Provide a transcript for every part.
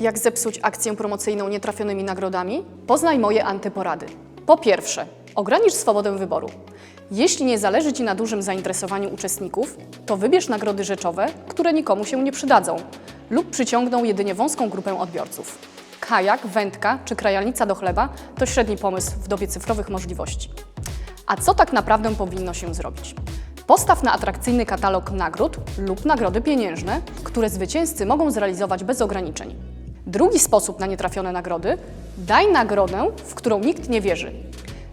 Jak zepsuć akcję promocyjną nietrafionymi nagrodami? Poznaj moje antyporady. Po pierwsze, ogranicz swobodę wyboru. Jeśli nie zależy Ci na dużym zainteresowaniu uczestników, to wybierz nagrody rzeczowe, które nikomu się nie przydadzą lub przyciągną jedynie wąską grupę odbiorców. Kajak, wędka czy krajalnica do chleba to średni pomysł w dobie cyfrowych możliwości. A co tak naprawdę powinno się zrobić? Postaw na atrakcyjny katalog nagród lub nagrody pieniężne, które zwycięzcy mogą zrealizować bez ograniczeń. Drugi sposób na nietrafione nagrody daj nagrodę, w którą nikt nie wierzy.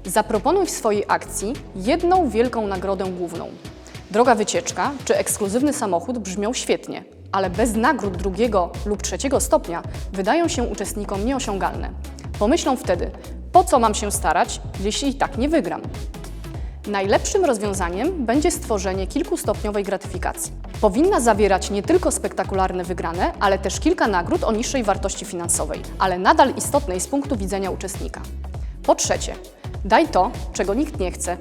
Zaproponuj w swojej akcji jedną wielką nagrodę główną. Droga wycieczka czy ekskluzywny samochód brzmią świetnie, ale bez nagród drugiego lub trzeciego stopnia wydają się uczestnikom nieosiągalne. Pomyślą wtedy, po co mam się starać, jeśli i tak nie wygram? Najlepszym rozwiązaniem będzie stworzenie kilkustopniowej gratyfikacji. Powinna zawierać nie tylko spektakularne wygrane, ale też kilka nagród o niższej wartości finansowej, ale nadal istotnej z punktu widzenia uczestnika. Po trzecie, daj to, czego nikt nie chce.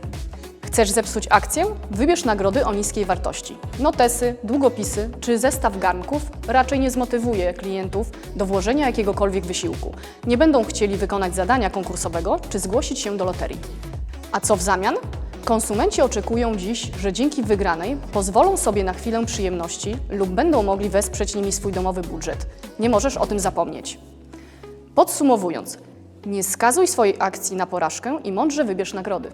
Chcesz zepsuć akcję? Wybierz nagrody o niskiej wartości. Notesy, długopisy czy zestaw garnków raczej nie zmotywuje klientów do włożenia jakiegokolwiek wysiłku. Nie będą chcieli wykonać zadania konkursowego czy zgłosić się do loterii. A co w zamian? Konsumenci oczekują dziś, że dzięki wygranej pozwolą sobie na chwilę przyjemności lub będą mogli wesprzeć nimi swój domowy budżet. Nie możesz o tym zapomnieć. Podsumowując, nie skazuj swojej akcji na porażkę i mądrze wybierz nagrody.